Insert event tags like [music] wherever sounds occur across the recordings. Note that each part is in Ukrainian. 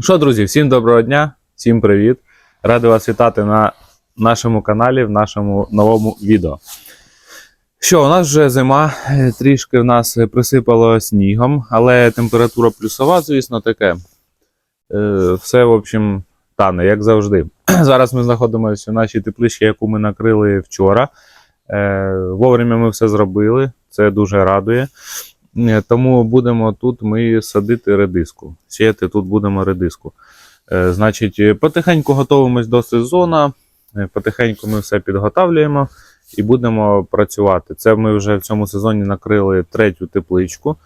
Що, друзі, всім доброго дня, всім привіт. Радий вас вітати на нашому каналі, в нашому новому відео. Що, у нас вже зима, е, трішки в нас присипало снігом, але температура плюсова, звісно, таке. Е, Все, в общем, тане, як завжди. [clears throat] Зараз ми знаходимося в нашій тепличці, яку ми накрили вчора. Е, Вовремя ми все зробили, це дуже радує. Е, Тому будемо тут ми садити редиску. Сіяти тут будемо редиску. Е, Значить, е, потихеньку готуємось до сезону, потихеньку ми все підготавлюємо і будемо працювати. Це ми вже в цьому сезоні накрили третю тепличку.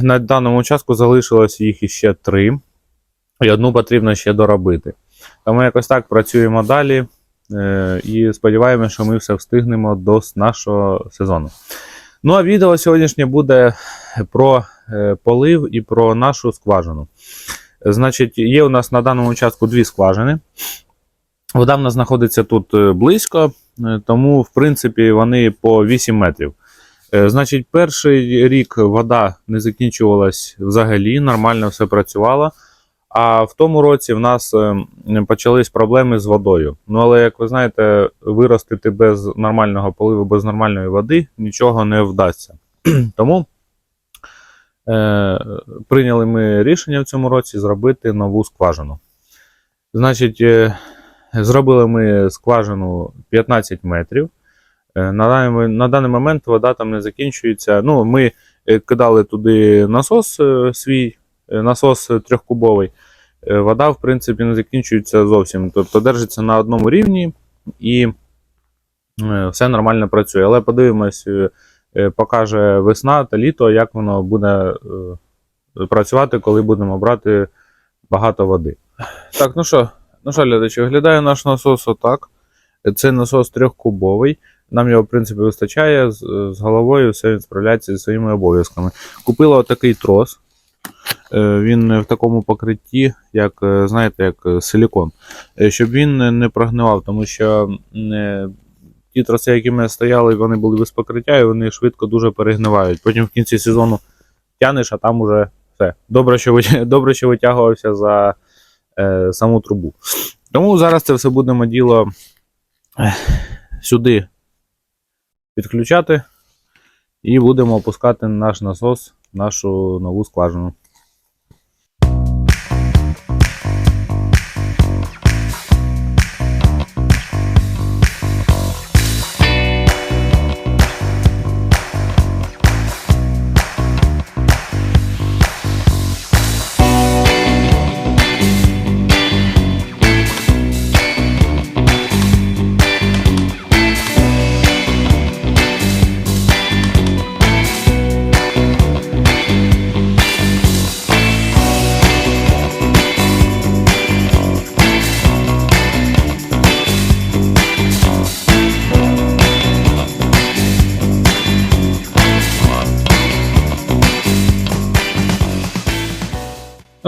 На даному участку залишилось їх іще три, і одну потрібно ще доробити. Тому якось так працюємо далі і сподіваємося, що ми все встигнемо до нашого сезону. Ну а відео сьогоднішнє буде про е, полив і про нашу скважину. Значить, є у нас на даному участку дві скважини. Вода в нас знаходиться тут е, близько, е, тому, в принципі, вони по 8 метрів. Е, Значить, перший рік вода не закінчувалась взагалі, нормально все працювало. А в тому році в нас е, почались проблеми з водою. Ну, але, як ви знаєте, виростити без нормального поливу, без нормальної води нічого не вдасться. [clears throat] Тому е, прийняли ми рішення в цьому році зробити нову скважину. Значить, е, зробили ми скважину 15 метрів. Е, На даний, на даний момент вода там не закінчується. Ну, ми е, кидали туди насос е, свій, насос е, трьохкубовий. Е, Вода, в принципі, не закінчується зовсім. Тобто держиться на одному рівні і е, все нормально працює. Але подивимось, е, е, покаже весна та літо, як воно буде е, працювати, коли будемо брати багато води. Так, ну що, ну що, глядачі, виглядає наш насос отак. Це насос трьохкубовий. Нам його, в принципі, вистачає. З, з головою все він справляється зі своїми обов'язками. Купила отакий трос. Е, Він в такому покритті, як, е, знаєте, як е, силікон. Щоб він не- прогнивав, тому що ті троси, які ми стояли, вони були без покриття, і вони швидко дуже перегнивають. Потім в кінці сезону тянеш, а там уже все. Добре, що, [laughs] добре, що витягувався за е, саму трубу. Тому зараз це все будемо діло сюди підключати і будемо опускати наш насос нашу нову скважину.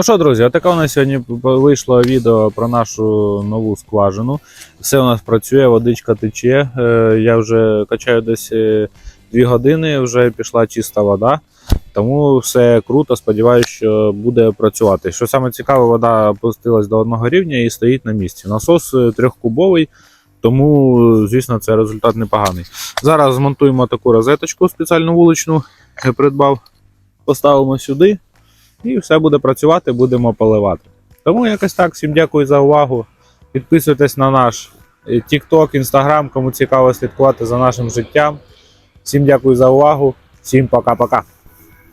Ну що, друзі, отаке у нас сьогодні вийшло відео про нашу нову скважину. Все у нас працює, водичка тече. Е, Я вже качаю десь 2 години, вже пішла чиста вода. Тому все круто, сподіваюся, що буде працювати. Що саме цікаве, вода опустилась до одного рівня і стоїть на місці. Насос е, трьохкубовий, тому, звісно, це результат непоганий. Зараз змонтуємо таку розеточку спеціальну вуличну, придбав, поставимо сюди і все буде працювати, будемо поливати. Тому якось так. Всім дякую за увагу. Підписуйтесь на наш е, TikTok, Instagram, кому цікаво слідкувати за нашим життям. Всім дякую за увагу. Всім пока-пока.